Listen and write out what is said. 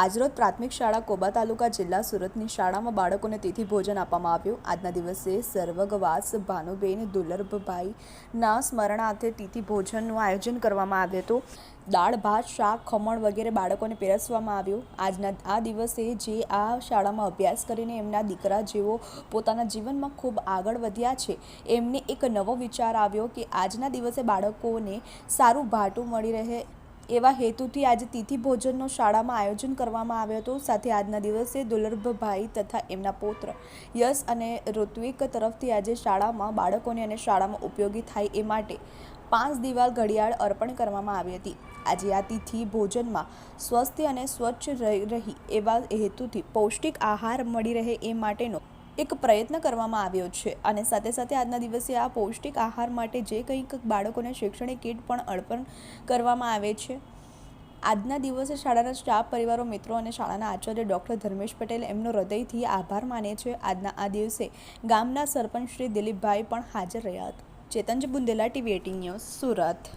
આજરોજ પ્રાથમિક શાળા કોબા તાલુકા જિલ્લા સુરતની શાળામાં બાળકોને તિથિ ભોજન આપવામાં આવ્યું. આજના દિવસે સર્વગવાસ ભાનુબેન દુર્લભભાઈના સ્મરણાર્થે તિથિ ભોજનનું આયોજન કરવામાં આવ્યું હતું. દાળ, ભાત, શાક, ખમણ વગેરે બાળકોને પીરસવામાં આવ્યું. આજના, આ દિવસે જે આ શાળામાં અભ્યાસ કરીને એમના દીકરા જેઓ પોતાના જીવનમાં ખૂબ આગળ વધ્યા છે, એમને એક નવો વિચાર આવ્યો કે આજના દિવસે બાળકોને સારું ભાટું મળી રહે એવા હેતુથી આજે તિથિ ભોજનનો શાળામાં આયોજન કરવામાં આવ્યો હતો. સાથે આજના દિવસે દુર્લભભાઈ તથા એમના પૌત્ર યશ અને ઋત્વિક તરફથી આજે શાળામાં બાળકોને અને શાળામાં ઉપયોગી થાય એ માટે પાંચ દિવાલ ઘડિયાળ અર્પણ કરવામાં આવી હતી. આજે આ તિથિ ભોજનમાં સ્વસ્થ અને સ્વચ્છ રહી રહી એવા હેતુથી પૌષ્ટિક આહાર મળી રહે એ માટેનો એક પ્રયત્ન કરવામાં આવ્યો છે. અને સાથે સાથે આજના દિવસે આ પૌષ્ટિક આહાર માટે જે કંઈક બાળકોને શૈક્ષણિક કીટ પણ અર્પણ કરવામાં આવે છે. આજના દિવસે શાળાના સ્ટાફ, પરિવારો, મિત્રો અને શાળાના આચાર્ય ડૉક્ટર ધર્મેશ પટેલ એમનો હૃદયથી આભાર માને છે. આજના આ દિવસે ગામના સરપંચ શ્રી દિલીપભાઈ પણ હાજર રહ્યા હતા. ચેતનજી Bundela, TV eighteen news, Surat.